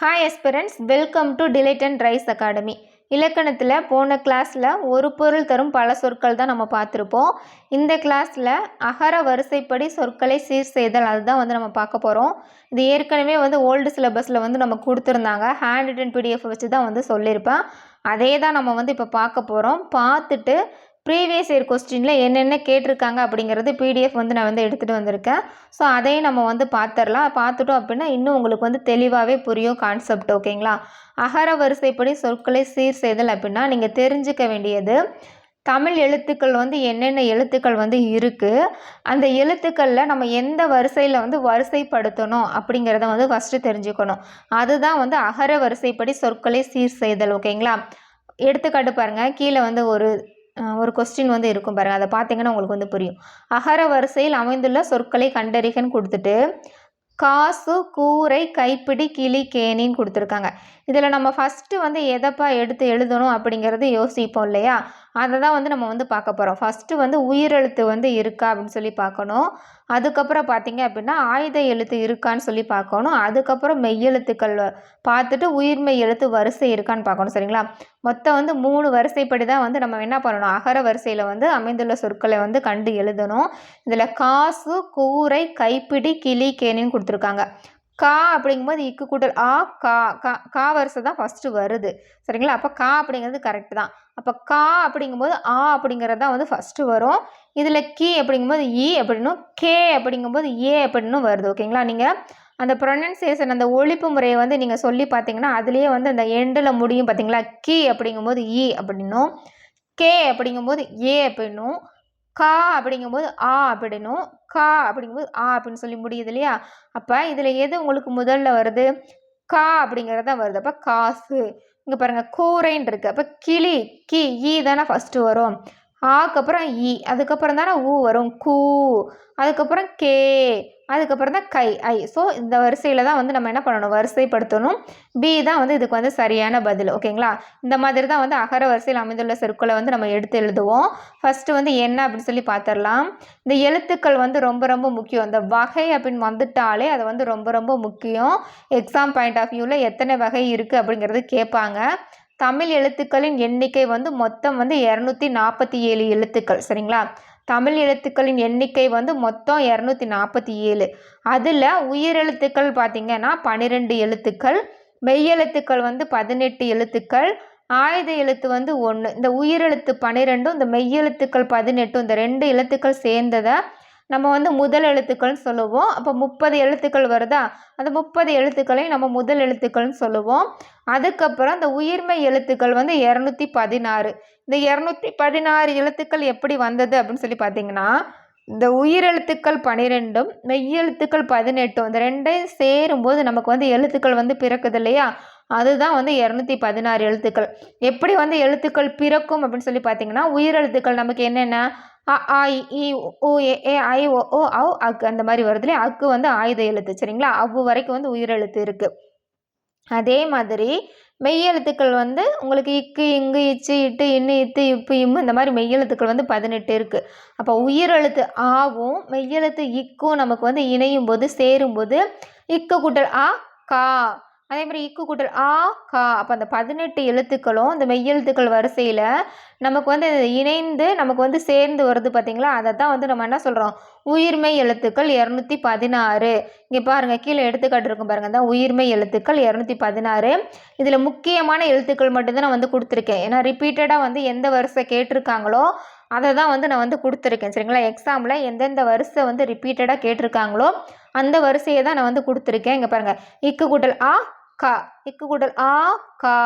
Hi aspirants welcome to delight and rise academy இலக்கணத்தில் போன கிளாஸில் ஒரு பொருள் தரும் பல சொற்கள் தான் நம்ம பார்த்துருப்போம். இந்த கிளாஸில் அகர வரிசைப்படி சொற்களை சீர் செய்தல் அதுதான் வந்து நம்ம பார்க்க போகிறோம் இது ஏற்கனவே வந்து ஓல்டு சிலபஸில் வந்து நம்ம கொடுத்துருந்தாங்க. ஹேண்ட் ரிட்டன் பிடிஎஃப் வச்சு தான் வந்து சொல்லியிருப்பேன். அதே தான் நம்ம வந்து இப்போ பார்க்க போகிறோம் பார்த்துட்டு ப்ரீவியஸ் இயர் கொஸ்டினில் என்னென்ன கேட்டிருக்காங்க அப்படிங்கிறது பிடிஎஃப் வந்து நான் வந்து எடுத்துகிட்டு வந்திருக்கேன். ஸோ அதையும் நம்ம வந்து பார்த்துடலாம் பார்த்துட்டோம் அப்படின்னா இன்னும் உங்களுக்கு வந்து தெளிவாகவே புரியும் கான்செப்ட் ஓகேங்களா அகர வரிசைப்படி சொற்களை சீர் செய்தல் அப்படின்னா நீங்கள் தெரிஞ்சுக்க வேண்டியது. தமிழ் எழுத்துக்கள் வந்து என்னென்ன எழுத்துக்கள் வந்து இருக்குது அந்த எழுத்துக்களில் நம்ம எந்த வரிசையில் வந்து வரிசைப்படுத்தணும் அப்படிங்கிறத வந்து ஃபஸ்ட்டு தெரிஞ்சுக்கணும். அதுதான் வந்து அகர வரிசைப்படி சொற்களை சீர் செய்தல் ஓகேங்களா எடுத்துக்காட்டு பாருங்கள் கீழே வந்து ஒரு ஒரு கொஸ்டின் வந்து இருக்கும் பாருங்கள் அதை பார்த்தீங்கன்னா உங்களுக்கு வந்து புரியும். அகர வரிசையில் அமைந்துள்ள சொற்களை கண்டறிகன்னு கொடுத்துட்டு காசு கூரை கைப்பிடி கிளி கேணின்னு கொடுத்துருக்காங்க. இதில் நம்ம ஃபஸ்ட்டு வந்து எதைப்பா எடுத்து எழுதணும் அப்படிங்கிறது யோசிப்போம் இல்லையா? அதை தான் வந்து நம்ம வந்து பார்க்க போகிறோம் ஃபஸ்ட்டு வந்து உயிரெழுத்து வந்து இருக்கா அப்படின்னு சொல்லி பார்க்கணும். அதுக்கப்புறம் பார்த்தீங்க அப்படின்னா ஆயுத எழுத்து இருக்கான்னு சொல்லி பார்க்கணும். அதுக்கப்புறம் மெய்யெழுத்துக்கள் பார்த்துட்டு உயிர்மெய் எழுத்து வரிசை இருக்கான்னு பார்க்கணும் சரிங்களா? மொத்தம் வந்து மூணு வரிசைப்படி தான் வந்து நம்ம என்ன பண்ணணும்? அகர வரிசையில் வந்து அமைந்துள்ள சொற்களை வந்து கண்டு எழுதணும். இதில் காசு கூரை கைப்பிடி கிளி கேணின்னு கொடுத்துருக்காங்க. கா அப்படிங்கும்போது இக்கு கூட்டல் ஆ கா கா கா வரிசை தான் ஃபஸ்ட்டு வருது. சரிங்களா? அப்போ கா அப்படிங்கிறது கரெக்டு தான். அப்போ கா அப்படிங்கும்போது ஆ அப்படிங்கிறது தான் வந்து ஃபஸ்ட்டு வரும். இதில் கி அப்படிங்கும்போது இ அப்படின்னும் கே அப்படிங்கும்போது ஏ அப்படின்னு வருது. ஓகேங்களா? நீங்கள் அந்த ப்ரொனன்சியேஷன் அந்த ஒழிப்பு முறையை வந்து நீங்கள் சொல்லி பார்த்தீங்கன்னா அதுலேயே வந்து அந்த எண்டில் முடியும் பார்த்தீங்களா? கி அப்படிங்கும்போது இ அப்படின்னும் கே அப்படிங்கும்போது ஏ அப்படின்னும் கா அப்படிங்கும்போது ஆ அப்படின்னும். கா அப்படிங்கும்போது ஆ அப்படின்னு சொல்லி முடியுது இல்லையா? அப்போ இதில் எது உங்களுக்கு முதல்ல வருது? கா அப்படிங்கிறது தான் வருது. அப்போ காசு. இங்கே பாருங்கள் கூரைன்னு இருக்குது அப்போ கிளி கி ஈ தானே ஃபஸ்ட்டு வரும். ஆக்கப்புறம் இ அதுக்கப்புறம் தானே ஊ வரும். கூ அதுக்கப்புறம் கே அதுக்கப்புறம் தான் கை ஐ. ஸோ இந்த வரிசையில் தான் வந்து நம்ம என்ன பண்ணணும்? வரிசைப்படுத்தணும். பி தான் வந்து இதுக்கு வந்து சரியான பதில். ஓகேங்களா? இந்த மாதிரி தான் வந்து அகர வரிசையில் அமைந்துள்ள சொற்களை வந்து நம்ம எடுத்து எழுதுவோம். ஃபஸ்ட்டு வந்து என்ன அப்படின்னு சொல்லி பார்த்துடலாம் இந்த எழுத்துக்கள் வந்து ரொம்ப ரொம்ப முக்கியம். இந்த வகை அப்படின்னு வந்துட்டாலே அது வந்து ரொம்ப ரொம்ப முக்கியம். எக்ஸாம் பாயிண்ட் ஆஃப் வியூவில் எத்தனை வகை இருக்குது அப்படிங்கிறது கேட்பாங்க. தமிழ் எழுத்துக்களின் எண்ணிக்கை வந்து மொத்தம் வந்து இரநூத்தி நாற்பத்தி ஏழு எழுத்துக்கள் சரிங்களா? தமிழ் எழுத்துக்களின் எண்ணிக்கை வந்து மொத்தம் இரநூத்தி நாற்பத்தி ஏழு அதில் உயிரெழுத்துக்கள் பார்த்திங்கன்னா பன்னிரெண்டு எழுத்துக்கள் மெய்யெழுத்துக்கள் வந்து பதினெட்டு எழுத்துக்கள் ஆயுத எழுத்து வந்து ஒன்று இந்த உயிரெழுத்து பன்னிரெண்டும் இந்த மெய்யெழுத்துக்கள் பதினெட்டும் இந்த ரெண்டு எழுத்துக்கள் சேர்ந்ததை நம்ம வந்து முதல் எழுத்துக்கள்னு சொல்லுவோம். அப்போ முப்பது எழுத்துக்கள் வருதா? அந்த முப்பது எழுத்துக்களையும் நம்ம முதல் எழுத்துக்கள்னு சொல்லுவோம். அதுக்கப்புறம் அந்த உயிர்மை எழுத்துக்கள் வந்து இரநூத்தி பதினாறு. இந்த இரநூத்தி பதினாறு எழுத்துக்கள் எப்படி வந்தது அப்படின்னு சொல்லி பார்த்தீங்கன்னா இந்த உயிரெழுத்துக்கள் பனிரெண்டும் மெய்யெழுத்துக்கள் பதினெட்டும் இந்த ரெண்டையும் சேரும்போது நமக்கு வந்து எழுத்துக்கள் வந்து பிறக்குது இல்லையா? அதுதான் வந்து இரநூத்தி பதினாறு எழுத்துக்கள். எப்படி வந்து எழுத்துக்கள் பிறக்கும் அப்படின்னு சொல்லி பார்த்தீங்கன்னா உயிரெழுத்துக்கள் நமக்கு என்னென்ன? அ ஆ இ உ ஏ ஏ ஐ ஓ ஓ அவ் அக்கு அந்த மாதிரி வருது இல்லையா அக்கு வந்து ஆயுத எழுத்து சரிங்களா? அவ்வு வரைக்கும் வந்து உயிரெழுத்து இருக்குது அதே மாதிரி மெய்யெழுத்துக்கள் வந்து உங்களுக்கு இக்கு இங்கு இச்சு இட்டு இன்னு இத்து இப்பு இம்மு இந்த மாதிரி மெய்யெழுத்துக்கள் வந்து பதினெட்டு இருக்குது அப்போ உயிரெழுத்து ஆவும் மெய்யெழுத்து இக்கும் நமக்கு வந்து இணையும் போது சேரும்போது இக்கு கூட்டல் ஆ கா அதே மாதிரி இக்கு கூட்டல் ஆ கா அப்போ அந்த பதினெட்டு எழுத்துக்களும் இந்த மெய்யெழுத்துக்கள் வரிசையில் நமக்கு வந்து இணைந்து நமக்கு வந்து சேர்ந்து வருது பார்த்திங்களா அதை தான் வந்து நம்ம என்ன சொல்கிறோம் உயிர்மெய் எழுத்துக்கள் இரநூத்தி பதினாறு. இங்கே பாருங்கள் கீழே எடுத்துக்காட்டு இருக்கும் பாருங்கள் தான் உயிர்மெய் எழுத்துக்கள் இரநூத்தி பதினாறு. இதில் முக்கியமான எழுத்துக்கள் மட்டும்தான் நான் வந்து கொடுத்துருக்கேன். ஏன்னா ரிப்பீட்டடாக வந்து எந்த வரிசை கேட்டிருக்காங்களோ அதை தான் வந்து நான் வந்து கொடுத்துருக்கேன். சரிங்களா? எக்ஸாமில் எந்தெந்த வரிசை வந்து ரிப்பீட்டடாக கேட்டிருக்காங்களோ அந்த வரிசையை தான் நான் வந்து கொடுத்துருக்கேன். இங்கே பாருங்கள் இக்கு கூட்டல் ஆ கா. இக்கு கூடல் ஆ கா.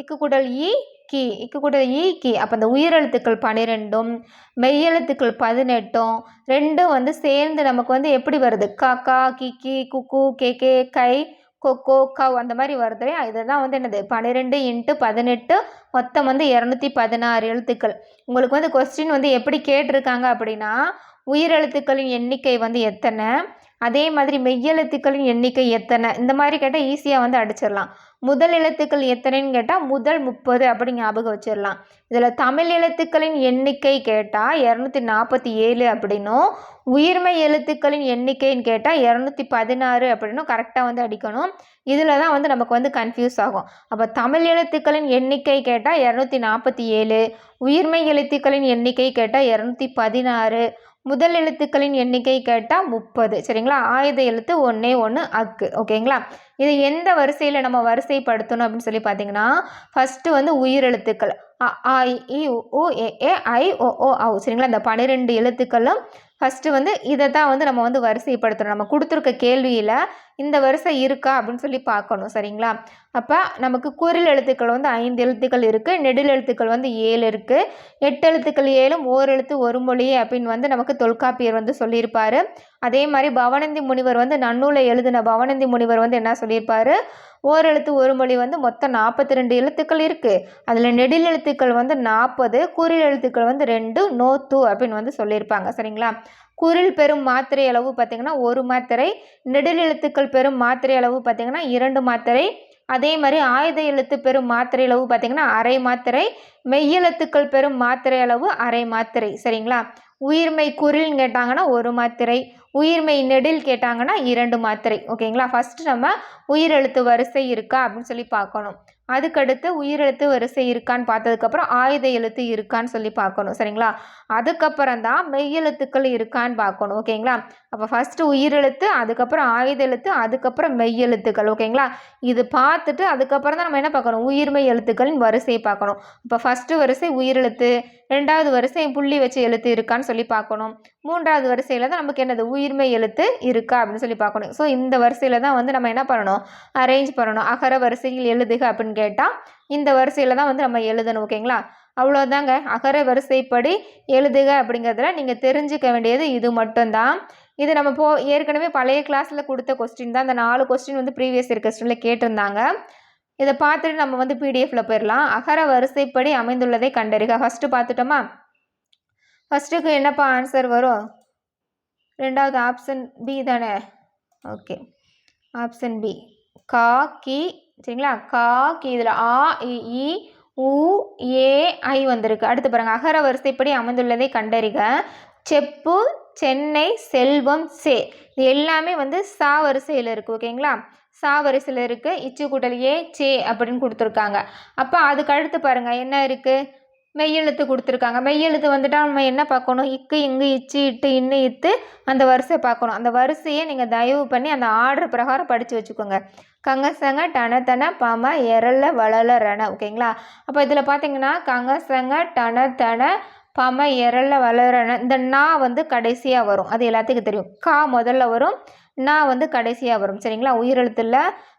இக்கு கூடல் இ கி. இக்கு கூடல் இ கி. அப்போ அந்த உயிரெழுத்துக்கள் பன்னிரெண்டும் மெய்யெழுத்துக்கள் பதினெட்டும் ரெண்டும் வந்து சேர்ந்து நமக்கு வந்து எப்படி வருது? கா கா கி கி குக்கு கே கே கை கொக்கோ கவ் அந்த மாதிரி வருது இல்லையா? இதுதான் வந்து என்னது? பன்னிரெண்டு இன்ட்டு பதினெட்டு மொத்தம் வந்து இரநூத்தி பதினாறு எழுத்துக்கள். உங்களுக்கு வந்து கொஸ்டின் வந்து எப்படி கேட்டிருக்காங்க அப்படின்னா உயிரெழுத்துக்களின் எண்ணிக்கை வந்து எத்தனை? அதே மாதிரி மெய்யெழுத்துக்களின் எண்ணிக்கை எத்தனை? இந்த மாதிரி கேட்டால் ஈஸியாக வந்து அடிச்சிடலாம். முதல் எழுத்துக்கள் எத்தனைன்னு கேட்டால் முதல் முப்பது அப்படி ஞாபகம் வச்சிடலாம். இதில் தமிழ் எழுத்துக்களின் எண்ணிக்கை கேட்டால் இரநூத்தி நாற்பத்தி ஏழு அப்படின்னும் உயிர்மை எழுத்துக்களின் எண்ணிக்கைன்னு கேட்டால் இரநூத்தி பதினாறு அப்படின்னும் கரெக்டாக வந்து அடிக்கணும். இதில் தான் வந்து நமக்கு வந்து கன்ஃபியூஸ் ஆகும். அப்போ தமிழ் எழுத்துக்களின் எண்ணிக்கை கேட்டால் இரநூத்தி நாற்பத்தி ஏழு உயிர்மை எழுத்துக்களின் எண்ணிக்கை கேட்டால் இரநூத்தி பதினாறு முதல் எழுத்துக்களின் எண்ணிக்கை கேட்டால் முப்பது. சரிங்களா? ஆயுத எழுத்து ஒன்றே ஒன்று அக்கு. ஓகேங்களா? இது எந்த வரிசையில் நம்ம வரிசைப்படுத்தணும் அப்படின்னு சொல்லி பார்த்தீங்கன்னா ஃபஸ்ட்டு வந்து உயிர் எழுத்துக்கள். அ இ, உ, ஏ ஏ ஐ ஓ ஓ ஔ. சரிங்களா? இந்த பன்னிரெண்டு எழுத்துக்களும் ஃபஸ்ட்டு வந்து இதை தான் வந்து நம்ம வந்து வரிசைப்படுத்தணும். நம்ம கொடுத்துருக்க கேள்வியில் இந்த வரிசை இருக்கா அப்படின்னு சொல்லி பார்க்கணும் சரிங்களா? அப்போ நமக்கு குரில் எழுத்துக்கள் வந்து ஐந்து எழுத்துக்கள் இருக்குது நெடில் எழுத்துக்கள் வந்து ஏழு இருக்குது எட்டு எழுத்துக்கள் ஏழும் ஓர் எழுத்து ஒரு மொழி அப்படின்னு வந்து நமக்கு தொல்காப்பியர் வந்து சொல்லியிருப்பார். அதே மாதிரி பவனந்தி முனிவர் வந்து நன்னூலை எழுதின பவனந்தி முனிவர் வந்து என்ன சொல்லியிருப்பார்? ஓர் எழுத்து ஒரு மொழி வந்து மொத்தம் நாற்பத்தி ரெண்டு எழுத்துக்கள் இருக்குது அதில் நெடில் எழுத்துக்கள் வந்து நாற்பது குறில் எழுத்துக்கள் வந்து ரெண்டு நோத்து அப்படின்னு வந்து சொல்லியிருப்பாங்க சரிங்களா? குரில் பெறும் மாத்திரை அளவு பார்த்திங்கன்னா ஒரு மாத்திரை நெடில் எழுத்துக்கள் பெறும் மாத்திரை அளவு பார்த்திங்கன்னா இரண்டு மாத்திரை அதே மாதிரி ஆயுத எழுத்து பெறும் மாத்திரை அளவு பார்த்திங்கன்னா அரை மாத்திரை மெய்யெழுத்துக்கள் பெறும் மாத்திரை அளவு அரை மாத்திரை சரிங்களா? உயிர்மை குரில்னு கேட்டாங்கன்னா ஒரு மாத்திரை உயிர்மை நெடில் கேட்டாங்கன்னா இரண்டு மாத்திரை ஓகேங்களா? ஃபஸ்ட்டு நம்ம உயிரெழுத்து வரிசை இருக்கா அப்படின்னு சொல்லி பார்க்கணும். அதுக்கடுத்து உயிரெழுத்து வரிசை இருக்கான்னு பார்த்ததுக்கப்புறம் ஆயுத எழுத்து இருக்கான்னு சொல்லி பார்க்கணும் சரிங்களா? அதுக்கப்புறம் தான் மெய்யெழுத்துக்கள் இருக்கான்னு பார்க்கணும் ஓகேங்களா? அப்போ ஃபஸ்ட்டு உயிரெழுத்து அதுக்கப்புறம் ஆயுத எழுத்து அதுக்கப்புறம் மெய்யெழுத்துக்கள் ஓகேங்களா? இது பார்த்துட்டு அதுக்கப்புறம் தான் நம்ம என்ன பார்க்கணும்? உயிர்மை எழுத்துக்களின் வரிசையை பார்க்கணும். இப்போ ஃபஸ்ட்டு வரிசை உயிரெழுத்து ரெண்டாவது வரிசை புள்ளி வச்ச எழுத்து இருக்கான்னு சொல்லி பார்க்கணும். மூன்றாவது வரிசையில் தான் நமக்கு என்னது? உயிர்மை எழுத்து இருக்கா அப்படின்னு சொல்லி பார்க்கணும். ஸோ இந்த வரிசையில் தான் வந்து நம்ம என்ன பண்ணணும்? அரேஞ்ச் பண்ணணும். அகர வரிசையில் எழுதுக அப்படின்னு கேட்டால் இந்த வரிசையில் தான் வந்து நம்ம எழுதணும் ஓகேங்களா அவ்வளோதாங்க அகர வரிசைப்படி எழுதுக அப்படிங்கிறதுல நீங்கள் தெரிஞ்சுக்க வேண்டியது இது மட்டும்தான். இது நம்ம போ ஏற்கனவே பழைய கிளாஸில் கொடுத்த கொஸ்டின் தான். அந்த நாலு கொஸ்டின் வந்து ப்ரீவியஸ் இயர் கொஸ்டினில் கேட்டிருந்தாங்க. இதை பார்த்துட்டு நம்ம வந்து பிடிஎஃப்ல போயிடலாம் அகர வரிசைப்படி அமைந்துள்ளதை கண்டறிக. ஃபஸ்ட்டு பார்த்துட்டோமா? ஃபஸ்ட்டுக்கு என்னப்பா ஆன்சர் வரும்? ரெண்டாவது ஆப்ஷன் பி தானே? ஓகே ஆப்ஷன் பி கா கி சரிங்களா? கா கி இதில் ஆ இ, உ ஏ ஐ வந்திருக்கு. அடுத்து பாருங்கள் அகர வரிசைப்படி அமைந்துள்ளதை கண்டறிக. செப்பு சென்னை செல்வம் சே. இது எல்லாமே வந்து சா வரிசையில் இருக்குது ஓகேங்களா சா வரிசையில் இருக்குது இச்சு ஏ சே அப்படின்னு கொடுத்துருக்காங்க. அப்போ அதுக்கு அடுத்து பாருங்கள் என்ன இருக்குது மெய்யெழுத்து கொடுத்துருக்காங்க. மெய்யெழுத்து வந்துட்டால் நம்ம என்ன பார்க்கணும்? இக்கு இங்கு இச்சு இட்டு இன்னு இத்து அந்த வரிசையை பார்க்கணும். அந்த வரிசையை நீங்கள் தயவு பண்ணி அந்த ஆர்டர் பிரகாரம் படித்து வச்சுக்கோங்க. கங்கசங்க டனத்தன பம எரல வளல ரண. ஓகேங்களா? அப்போ இதில் பார்த்தீங்கன்னா கங்கசங்க டனத்தன பம எரல வளரண இந்த நா வந்து கடைசியாக வரும். அது எல்லாத்துக்கும் தெரியும். கா முதல்ல வரும். நா வந்து கடைசியாக வரும் சரிங்களா? உயிரெழுத்தில்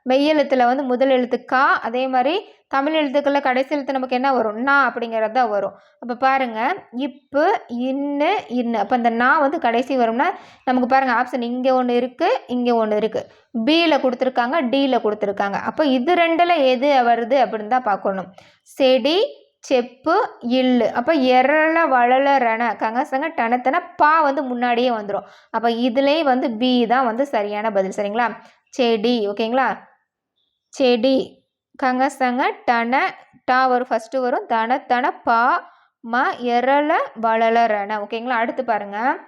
மெய்யெழுத்தில் வந்து முதல் எழுத்து கா அதே மாதிரி தமிழ் எழுத்துக்களில் கடைசி எழுத்து நமக்கு என்ன வரும்? நா அப்படிங்கிறது தான் வரும். அப்போ பாருங்கள் இப்பு இன்னு இன்னு. அப்போ இந்த நா வந்து கடைசி வரும்னா நமக்கு பாருங்கள் ஆப்ஷன் இங்கே ஒன்று இருக்குது இங்கே ஒன்று இருக்குது பியில் கொடுத்துருக்காங்க டியில் கொடுத்துருக்காங்க. அப்போ இது ரெண்டில் எது வருது அப்படின்னு தான் பார்க்கணும். செடி செப்பு இல்லு. அப்போ எரள வளல ரண கங்கசங்க டனத்தன பா வந்து முன்னாடியே வந்துடும் அப்போ இதுலேயே வந்து பி தான் வந்து சரியான பதில். சரிங்களா? செடி. ஓகேங்களா? செடி. கங்கசங்க டன டா வரும். ஃபஸ்ட்டு வரும். தன தன பா ம எரள வளல ரண. ஓகேங்களா? அடுத்து பாருங்கள்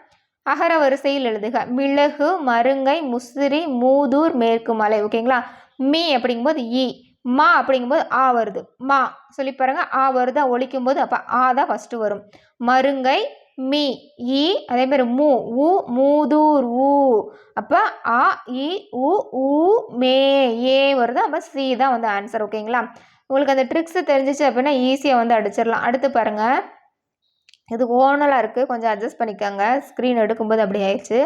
அகர வரிசையில் எழுதுக. மிளகு மருங்கை முசிறி மூதூர் மேற்கு மலை. ஓகேங்களா? மீ அப்படிங்கும்போது ஈ மா அப்படிங்கும்போது ஆ வருது. மா. சொல்லி பாருங்க. ஆ வருதா. ஒழிக்கும் போது அப்போ ஆ தான் ஃபஸ்ட்டு வரும். மருங்கை மீ இ அதே மாதிரி மூ ஊ மூதூர் ஊ. அப்போ ஆ இ உ ஊ மே ஏ வருது. அப்போ சி தான் வந்து ஆன்சர் ஓகேங்களா உங்களுக்கு அந்த ட்ரிக்ஸ் தெரிஞ்சிச்சு அப்படின்னா ஈஸியாக வந்து அடிச்சிடலாம். அடுத்து பாருங்கள் இது ஓனலாக இருக்குது கொஞ்சம் அட்ஜஸ்ட் பண்ணிக்கோங்க. ஸ்க்ரீன் எடுக்கும்போது அப்படி ஆயிடுச்சு.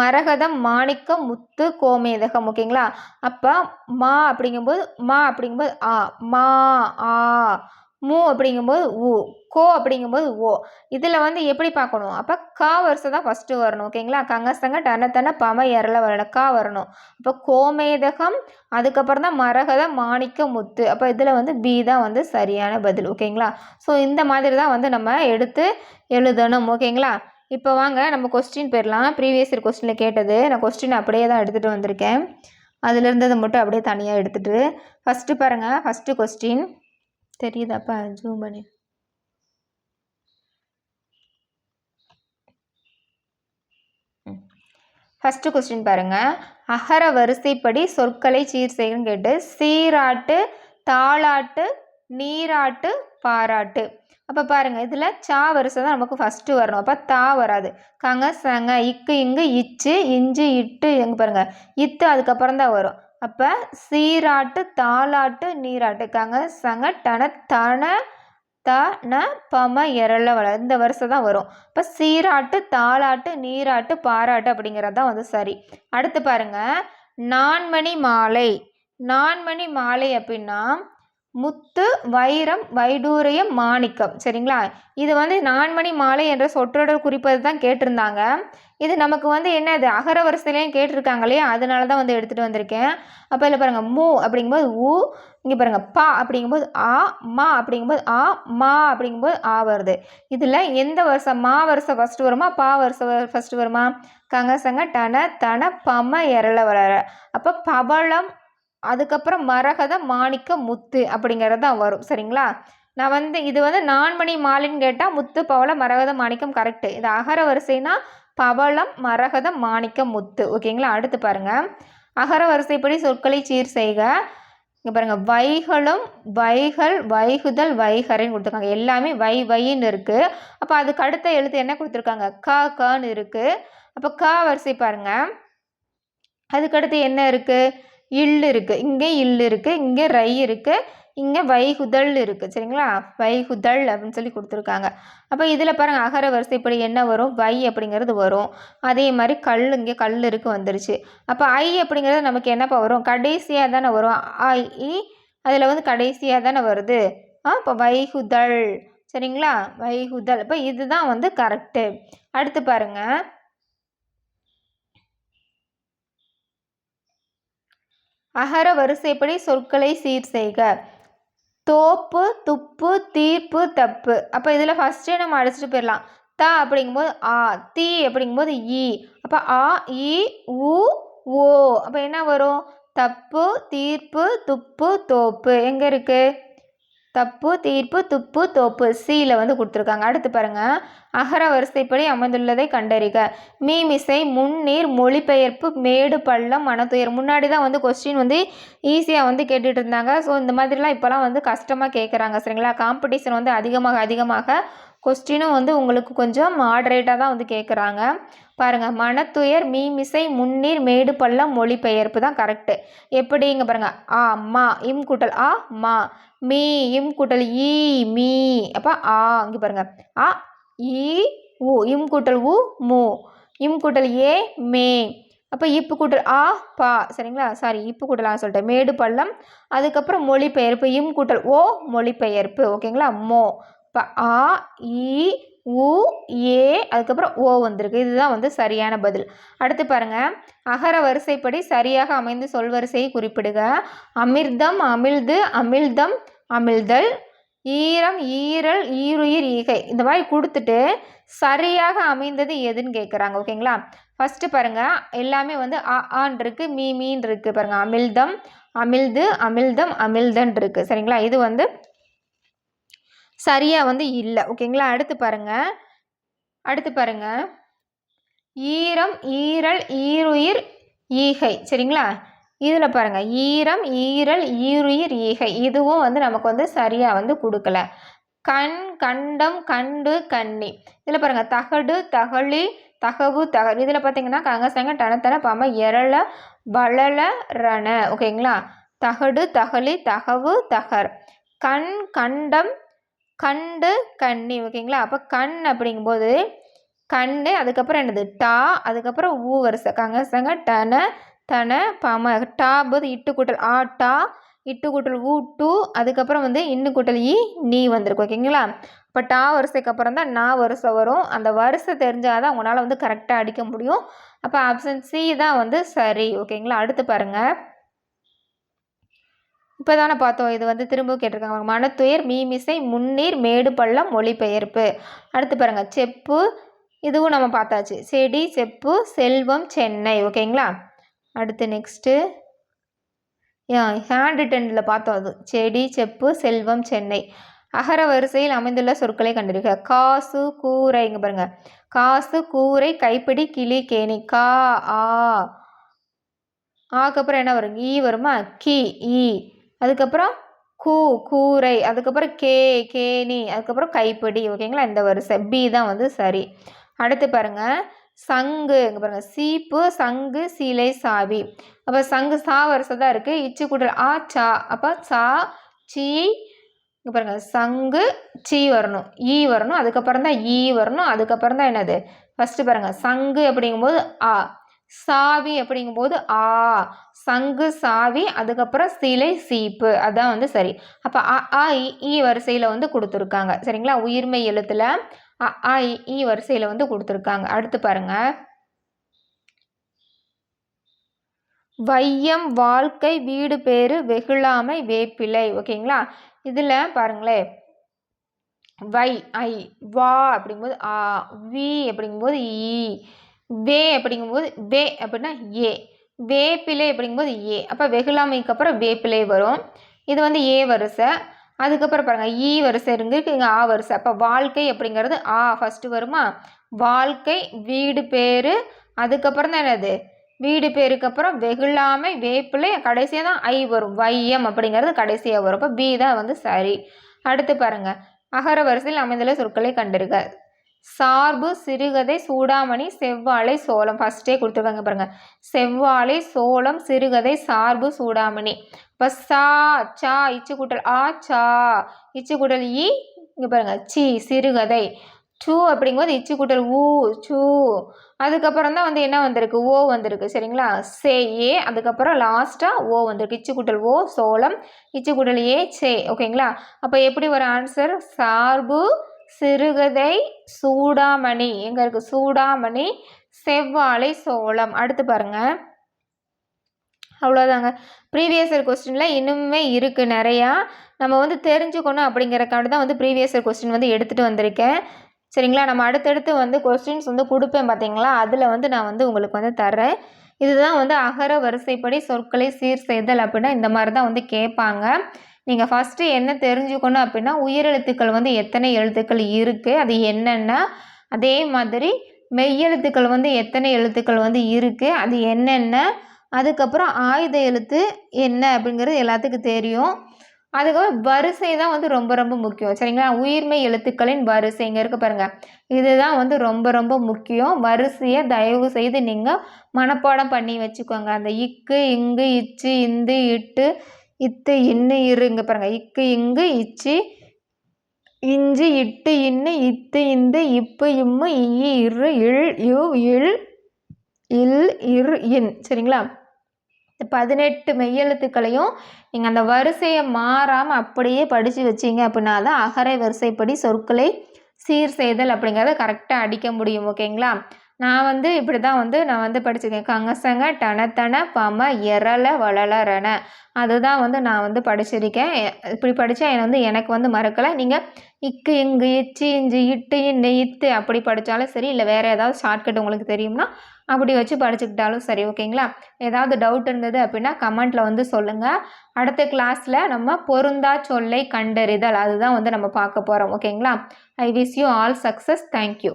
மரகதம் மாணிக்கம் முத்து கோமேதகம் ஓகேங்களா? அப்போ மா அப்படிங்கும்போது மா அப்படிங்கும்போது ஆ மா ஆ மூ அப்படிங்கும்போது ஊ கோ அப்படிங்கும்போது ஓ. இதில் வந்து எப்படி பார்க்கணும்? அப்போ கா வருஷம் தான் ஃபஸ்ட்டு வரணும் ஓகேங்களா? கங்கசங்க டனத்தன பம எரல வரல கா வரணும். அப்போ கோமேதகம் அதுக்கப்புறம் தான் மரகத மாணிக்க முத்து. அப்போ இதில் வந்து பி தான் வந்து சரியான பதில் ஓகேங்களா? ஸோ இந்த மாதிரி தான் வந்து நம்ம எடுத்து எழுதணும் ஓகேங்களா? இப்போ வாங்க நம்ம கொஸ்டின் போயிடலாம். ப்ரீவியஸ் இயர் கொஸ்டினில் கேட்டது. நான் கொஸ்டின் அப்படியே தான் எடுத்துகிட்டு வந்திருக்கேன். அதில் இருந்ததை மட்டும் அப்படியே தனியாக எடுத்துகிட்டு ஃபஸ்ட்டு பாருங்கள் ஃபஸ்ட்டு கொஸ்டின் தெரியுதாப்பா ஜூம் பண்ணி. ஃபஸ்ட்டு கொஸ்டின் பாருங்கள் அகர வரிசைப்படி சொற்களை சீர் செய்யணும்னு கேட்டு சீராட்டு தாளாட்டு நீராட்டு பாராட்டு. அப்போ பாருங்கள் இதில் சா வரிசை தான் நமக்கு ஃபஸ்ட்டு வரணும். அப்போ தா வராது. கங்க சங்க இக்கு இங்கு இச்சு இஞ்சு இட்டு எங்கே பாருங்கள் இத்து அதுக்கப்புறம் தான் வரும். அப்போ சீராட்டு தாளாட்டு நீராட்டுக்காங்க சங்க டன தன த ந பம எரள வள இந்த வருஷம் தான் வரும். இப்போ சீராட்டு தாளாட்டு நீராட்டு பாராட்டு அப்படிங்கிறது தான் வந்து சரி. அடுத்து பாருங்க. நான்மணி மாலை. நான்மணி மாலை அப்படின்னா முத்து வைரம் வைடூரியம் மாணிக்கம். சரிங்களா? இது வந்து நான்மணி மாலை என்ற சொற்றொடர் குறிப்பது தான் கேட்டிருந்தாங்க. இது நமக்கு வந்து என்னது அகர வரிசையிலையும் கேட்டிருக்காங்க இல்லையா? அதனால தான் வந்து எடுத்துகிட்டு வந்திருக்கேன். அப்போ இதில் பாருங்கள் மூ அப்படிங்கும்போது ஊ இங்கே பாருங்கள் பா அப்படிங்கும்போது ஆ மா அப்படிங்கும்போது ஆ மா அப்படிங்கும்போது ஆ வருது. இதில் எந்த வருஷம் மா வருஷம் ஃபஸ்ட்டு வருமா பா வருஷம் ஃபஸ்ட்டு வருமா? கங்கசங்க டன தன பம எரள வளர. அப்போ பபளம் அதுக்கப்புறம் மரகதம் மாணிக்க முத்து அப்படிங்கிறது தான் வரும் சரிங்களா? நான் வந்து இது வந்து நான்மணி மாலின்னு கேட்டால் முத்து பவளம் மரகத மாணிக்கம் கரெக்டு இது அகர வரிசைனா பவளம் மரகதம் மாணிக்கம் முத்து. ஓகேங்களா? அடுத்து பாருங்கள் அகர வரிசைப்படி சொற்களை சீர் செய்க. இங்கே பாருங்கள் வைகளும் வைகள் வைகுதல் வைகரைன்னு கொடுத்துருக்காங்க. எல்லாமே வை வைன்னு இருக்குது அப்போ அதுக்கு அடுத்த எழுத்து என்ன கொடுத்துருக்காங்க? க கன்னு இருக்குது அப்போ க வரிசை பாருங்கள் அதுக்கடுத்து என்ன இருக்குது இல் இருக்குது இங்கே இல் இருக்குது இங்கே ரை இருக்குது இங்கே வைகுதல் இருக்குது சரிங்களா? வைகுதல் அப்படின்னு சொல்லி கொடுத்துருக்காங்க. அப்போ இதில் பாருங்கள் அகர வரிசை இப்படி என்ன வரும்? வை அப்படிங்கிறது வரும். அதே மாதிரி கல் இங்கே கல் இருக்கு வந்துருச்சு. அப்போ ஐ அப்படிங்கிறது நமக்கு என்னப்பா வரும்? கடைசியாக தானே வரும். ஐ அதில் வந்து கடைசியாக தானே வருது. ஆ இப்போ வைகுதல் சரிங்களா? வைகுதல் இப்போ இதுதான் வந்து கரெக்டு அடுத்து பாருங்கள் அகர வரிசைப்படி சொற்களை சீர் செய்க. தோப்பு துப்பு தீர்ப்பு தப்பு. அப்போ இதில் ஃபஸ்ட்டே நம்ம அடிச்சுட்டு போயிடலாம் த அப்படிங்கும்போது ஆ தீ அப்படிங்கும்போது ஈ. அப்போ ஆ இ உ ஓ. அப்போ என்ன வரும்? தப்பு தீர்ப்பு துப்பு தோப்பு. எங்கே இருக்குது தப்பு தீர்ப்பு துப்பு தோப்பு சியில் வந்து கொடுத்துருக்காங்க. அடுத்து பாருங்கள் அகர வரிசைப்படி அமைந்துள்ளதை கண்டறிக. மீமிசை முன்னீர் மொழிபெயர்ப்பு மேடு பள்ளம் மனத்துயர். முன்னாடி தான் வந்து கொஸ்டின் வந்து ஈஸியாக வந்து கேட்டுட்டு இருந்தாங்க. ஸோ இந்த மாதிரிலாம் இப்போலாம் வந்து கஷ்டமாக கேட்குறாங்க சரிங்களா? காம்படிஷன் வந்து அதிகமாக அதிகமாக கொஸ்டினும் வந்து உங்களுக்கு கொஞ்சம் மாடரேட்டாக தான் வந்து கேட்குறாங்க பாருங்கள் மனத்துயர் மீமிசை முன்னீர் மேடு பள்ளம் மொழிபெயர்ப்பு தான் கரெக்டு எப்படிங்க பாருங்கள் ஆ மா இம் கூட்டல் ஆ மா மீ இம் கூட்டல் ஈ மீ அப்போ ஆ இங்கே பாருங்கள் ஆ ஈ உ இம் கூட்டல் உ மு இம் கூட்டல் ஏ மே அப்போ இப்பு கூட்டல் ஆ பா சரிங்களா சாரி இப்பு கூட்டல் ஆ சொல்லிட்டேன் மேடு பள்ளம் அதுக்கப்புறம் மொழிபெயர்ப்பு இம் கூட்டல் ஓ மொழிபெயர்ப்பு ஓகேங்களா மோ இப்போ ஆ இ உ ஏ அதுக்கப்புறம் ஓ வந்திருக்கு. இதுதான் வந்து சரியான பதில். அடுத்து பாருங்கள் அகர வரிசைப்படி சரியாக அமைந்து சொல்வரிசையை குறிப்பிடுக. அமிர்தம் அமிழ்து அமிழ்தம் அமிழ்தல் ஈரம் ஈரல் ஈருயிர் ஈகை. இந்த மாதிரி கொடுத்துட்டு சரியாக அமைந்தது எதுன்னு கேட்குறாங்க ஓகேங்களா? ஃபஸ்ட்டு பாருங்கள் எல்லாமே வந்து ஆ ஆன் இருக்குது மீ மீன் இருக்குது பாருங்கள் அமிழ்தம் அமிழ்து அமிழ்தம் அமிழ்தன் இருக்குது சரிங்களா? இது வந்து சரியாக வந்து இல்லை. ஓகேங்களா அடுத்து பாருங்கள் அடுத்து பாருங்கள் ஈரம் ஈரல் ஈருயிர் ஈகை. சரிங்களா? இதில் பாருங்கள் ஈரம் ஈரல் ஈருயிர் ஈகை. இதுவும் வந்து நமக்கு வந்து சரியாக வந்து கொடுக்கல. கண் கண்டம் கண்டு கண்ணி இதில் பாருங்கள் தகடு தகழி தகவு தகர் இதில் பார்த்தீங்கன்னா கங்கசங்க டனத்தன பாம எரள வளல ரண. ஓகேங்களா தகடு தகழி தகவு தகர். கண் கண்டம் கண்டு கண்ணி ஓகேங்களா? அப்போ கண் அப்படிங்கும்போது கண்ணு அதுக்கப்புறம் என்னது? டா அதுக்கப்புறம் ஊ வரிசை கங்கசங்க டன தன பம டா போது இட்டு கூட்டல் ஆ டா இட்டு கூட்டல் ஊ டூ அதுக்கப்புறம் வந்து இன்னு கூட்டல் இ நீ வந்திருக்கு ஓகேங்களா? இப்போ டா வரிசைக்கு அப்புறம் தான் நா வரிசை வரும். அந்த வரிசை தெரிஞ்சால் தான் உங்களால் வந்து கரெக்டாக அடிக்க முடியும். அப்போ ஆப்ஷன் சி தான் வந்து சரி ஓகேங்களா? அடுத்து பாருங்கள் இப்போ தானே பார்த்தோம் இது வந்து திரும்ப கேட்டிருக்காங்க. மனத்துயர் மீமிசை முன்னீர் மேடு பள்ளம் மொழிபெயர்ப்பு. அடுத்து பாருங்கள் செப்பு இதுவும் நம்ம பார்த்தாச்சு. செடி செப்பு செல்வம் சென்னை. ஓகேங்களா? அடுத்து நெக்ஸ்ட்டு ஹேண்ட் ரிட்டனில் பார்த்தோம் அது. செடி செப்பு செல்வம் சென்னை. அகர வரிசையில் அமைந்துள்ள சொற்களை கண்டிருக்க. காசு கூரை இங்கே பாருங்க. காசு கூரை கைப்பிடி கிளி கேணி. கா ஆ. ஆக்கப்புறம் என்ன வரும்? ஈ வருமா? கி ஈ. அதுக்கப்புறம் கூ கூரை அதுக்கப்புறம் கே கேணி அதுக்கப்புறம் கைப்பிடி ஓகேங்களா? இந்த வரிசை. பி தான் வந்து சரி. அடுத்து பாருங்கள் சங்கு. இங்கே பாருங்கள் சீப்பு சங்கு சீலை சாவி. அப்போ சங்கு சா வரிசை தான் இருக்குது இச்சு கூட்டல் ஆ சா. அப்போ சா சி இங்கே பாருங்க. சங்கு சி வரணும். ஈ வரணும். அதுக்கப்புறம் தான் ஈ வரணும். அதுக்கப்புறம் தான் என்னது? ஃபஸ்ட்டு பாருங்க. சங்கு அப்படிங்கும்போது ஆ சாவி அப்படிங்கும்போது ஆ சங்கு சாவி அதுக்கப்புறம் சிலை சீப்பு. அதான் வந்து சரி. அப்போ அ ஆ இ, வரிசையில் வந்து கொடுத்துருக்காங்க. சரிங்களா? உயிர்மை எழுத்தில் அ ஆ இ, வரிசையில் வந்து கொடுத்துருக்காங்க. அடுத்து பாருங்க. வையம் வாழ்க்கை வீடு பேரு வெகுளாமை வேப்பிலை. ஓகேங்களா? இதில் பாருங்களேன். வை ஐ வா அப்படிங்கும்போது ஆ வி அப்படிங்கும்போது ஈ. வே அப்படிங்கும்போது வே அப்படின்னா ஏ. வேப்பிலை அப்படிங்கும்போது ஏ. அப்போ வெகுலாமைக்கு அப்புறம் வேப்பிலை வரும். இது வந்து ஏ வரிசை. அதுக்கப்புறம் பாருங்கள் ஈ வரிசை இருக்கு இங்கே ஆ வரிசை. அப்போ வாழ்க்கை அப்படிங்கிறது ஆ ஃபஸ்ட்டு வருமா? வாழ்க்கை வீடு பேர். அதுக்கப்புறம் தான் என்னது? வீடு பேருக்கு அப்புறம் வெகுளாமை வேப்பிலை கடைசியாக தான் ஐ வரும். வையம் அப்படிங்கிறது கடைசியாக வரும். அப்போ பி தான் வந்து சரி. அடுத்து பாருங்கள் அகர வரிசையில் அமைந்துள்ள சொற்களை கண்டிருக்க சார்பு சிறுகதை சூடாமணி செவ்வாழை சோளம். ஃபஸ்ட்டே கொடுத்துருக்காங்க பாருங்க. செவ்வாழை சோளம் சிறுகதை சார்பு சூடாமணி. இப்போ சா சா இச்சு கூட்டல் ஆ சா இச்சு கூட்டல் இ இங்கே பாருங்க. சி சிறுகதை. சூ அப்படிங்கும்போது இச்சு கூட்டல் ஊ சூ. அதுக்கப்புறம் தான் வந்து என்ன வந்திருக்கு? ஓ வந்திருக்கு. சரிங்களா? சே ஏ. அதுக்கப்புறம் லாஸ்ட்டாக ஓ வந்திருக்கு. இச்சு கூட்டல் ஓ சோளம். இச்சு கூட்டல் ஏ சே. ஓகேங்களா அப்போ எப்படி வர ஆன்சர் சார்பு சிறுகதை சூடாமணி. எங்கே இருக்குது சூடாமணி செவ்வாழை சோளம். அடுத்து பாருங்க. அவ்வளோதாங்க ப்ரீவியஸ் இயர் கொஸ்டினில் இன்னுமே இருக்குது நிறையா. நம்ம வந்து தெரிஞ்சுக்கணும் அப்படிங்கிறக்காண்டி தான் வந்து ப்ரீவியஸ் இயர் கொஸ்டின் வந்து எடுத்துகிட்டு வந்திருக்கேன். சரிங்களா? நம்ம அடுத்தடுத்து வந்து கொஸ்டின்ஸ் வந்து கொடுப்பேன் பார்த்தீங்களா அதில் வந்து நான் வந்து உங்களுக்கு வந்து தரேன் இதுதான் வந்து அகர வரிசைப்படி சொற்களை சீர் செய்தல் அப்படின்னா இந்த மாதிரி தான் வந்து கேட்பாங்க. நீங்கள் ஃபஸ்ட்டு என்ன தெரிஞ்சுக்கணும் அப்படின்னா உயிரெழுத்துக்கள் வந்து எத்தனை எழுத்துக்கள் இருக்குது அது என்னென்ன அதே மாதிரி மெய்யெழுத்துக்கள் வந்து எத்தனை எழுத்துக்கள் வந்து இருக்குது அது என்னென்ன அதுக்கப்புறம் ஆயுத எழுத்து என்ன அப்படிங்கிறது எல்லாத்துக்கும் தெரியும். அதுக்கப்புறம் வரிசை தான் வந்து ரொம்ப ரொம்ப முக்கியம். சரிங்களா? உயிர்மெய் எழுத்துக்களின் வரிசை இங்கே இருக்க பாருங்கள் இதுதான் வந்து ரொம்ப ரொம்ப முக்கியம். வரிசையை தயவு செய்து நீங்கள் மனப்பாடம் பண்ணி வச்சுக்கோங்க. அந்த இக்கு இங்கு இச்சு இந்து இட்டு இத்து இன்னு இரு இங்கே பாருங்கள் இக்கு இங்கு இச்சு இஞ்சி இட்டு இன்னு இத்து இந்து இப்பு இம்மு இ இரு இல் யு இல் இல் இரு இன். சரிங்களா? இந்த பதினெட்டு மெய்யெழுத்துக்களையும் நீங்கள் அந்த வரிசையை மாறாமல் அப்படியே படித்து வச்சீங்க அப்படின்னா தான் அகரை வரிசைப்படி சொற்களை சீர் செய்தல் அப்படிங்கிறத கரெக்டாக அடிக்க முடியும். ஓகேங்களா நான் வந்து இப்படி தான் வந்து நான் வந்து படிச்சிருக்கேன். கங்கசங்க டனத்தன பம எரள வளலரண அதுதான் வந்து நான் வந்து படிச்சிருக்கேன். இப்படி படித்தா வந்து எனக்கு வந்து மறக்கலை. நீங்கள் இக்கு இங்கு இச்சு இஞ்சு இட்டு இன்னு இத்து அப்படி படித்தாலும் சரி இல்லை வேறு ஏதாவது ஷார்ட்கட் உங்களுக்கு தெரியும்னா அப்படி வச்சு படிச்சுக்கிட்டாலும் சரி ஓகேங்களா? ஏதாவது டவுட் இருந்தது அப்படின்னா கமெண்ட்டில் வந்து சொல்லுங்கள் அடுத்த கிளாஸில் நம்ம பொருந்தா சொல்லை கண்டறிதல். அதுதான் வந்து நம்ம பார்க்க போகிறோம் ஓகேங்களா? I wish you all success thank you